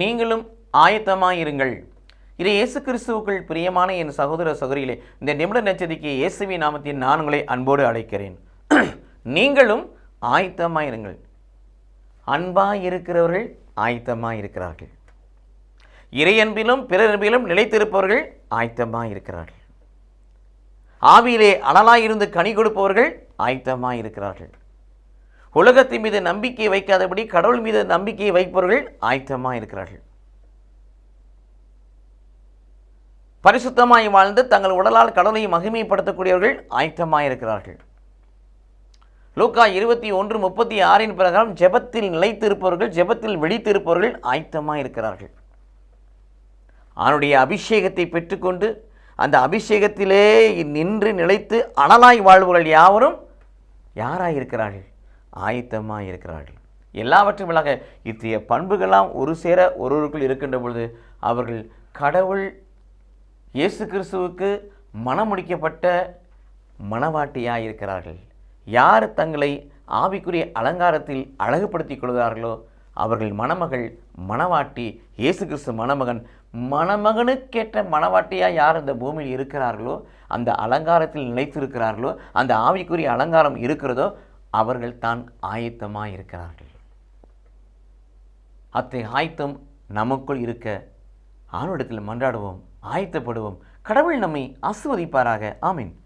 நீங்களும் ஆயத்தமாயிருங்கள். இது இயேசு கிறிஸ்துவுக்குள் பிரியமான என் சகோதர சகோதரிகளே இந்த நிமிட நச்சதிக்கு இயேசுவி நாமத்தின் நான் உங்களை அன்போடு அழைக்கிறேன். நீங்களும் ஆயத்தமாயிருங்கள். அன்பாய் இருக்கிறவர்கள் ஆயத்தமாக இருக்கிறார்கள் இறையன்பிலும் பிறரன்பிலும் நிலைத்திருப்பவர்கள் ஆயத்தமாக இருக்கிறார்கள் ஆவியிலே அனலாயிருந்து கனி கொடுப்பவர்கள் ஆயத்தமாக இருக்கிறார்கள் உலகத்தின் மீது நம்பிக்கை வைக்காதபடி கடவுள் மீது நம்பிக்கையை வைப்பவர்கள் ஆயத்தமாக இருக்கிறார்கள். பரிசுத்தமாய் வாழ்ந்து தங்கள் உடலால் கடவுளை மகிமைப்படுத்தக்கூடியவர்கள் ஆயத்தமாக இருக்கிறார்கள். லூக்கா இருபத்தி ஒன்று முப்பத்தி ஆறின் பிரகாரம் ஜெபத்தில் நிலைத்திருப்பவர்கள் ஜெபத்தில் விழித்திருப்பவர்கள் ஆயத்தமாக இருக்கிறார்கள். அவனுடைய அபிஷேகத்தை பெற்றுக்கொண்டு அந்த அபிஷேகத்திலே நின்று நிலைத்து அனலாய் வாழ்வுகள் யாவரும் யாராய் இருக்கிறார்கள் ஆயத்தமாக இருக்கிறார்கள். எல்லாவற்றும் விலக இத்தகைய பண்புகளாம் ஒரு சேர ஒருவருக்குள் இருக்கின்ற பொழுது அவர்கள் கடவுள் இயேசு கிறிஸ்துவுக்கு மணமுடிக்கப்பட்ட மனவாட்டியாக இருக்கிறார்கள் யார் தங்களை ஆவிக்குரிய அலங்காரத்தில் அழகுபடுத்திக் கொள்கிறார்களோ அவர்கள் மணமகள் மணவாட்டி இயேசு கிறிஸ்து மணமகன் மணமகனுக்கேற்ற மணவாட்டியாக யார் இந்த பூமியில் இருக்கிறார்களோ அந்த அலங்காரத்தில் நிலைத்திருக்கிறார்களோ அந்த ஆவிக்குரிய அலங்காரம் இருக்கிறதோ அவர்கள் தான் ஆயத்தமாக இருக்கிறார்கள் அத்தகைய ஆயத்தம் நமக்குள் இருக்க ஆணுடத்தில் மன்றாடுவோம் ஆயத்தப்படுவோம். கடவுள் நம்மை ஆசிர்வதிப்பாராக. ஆமீன்.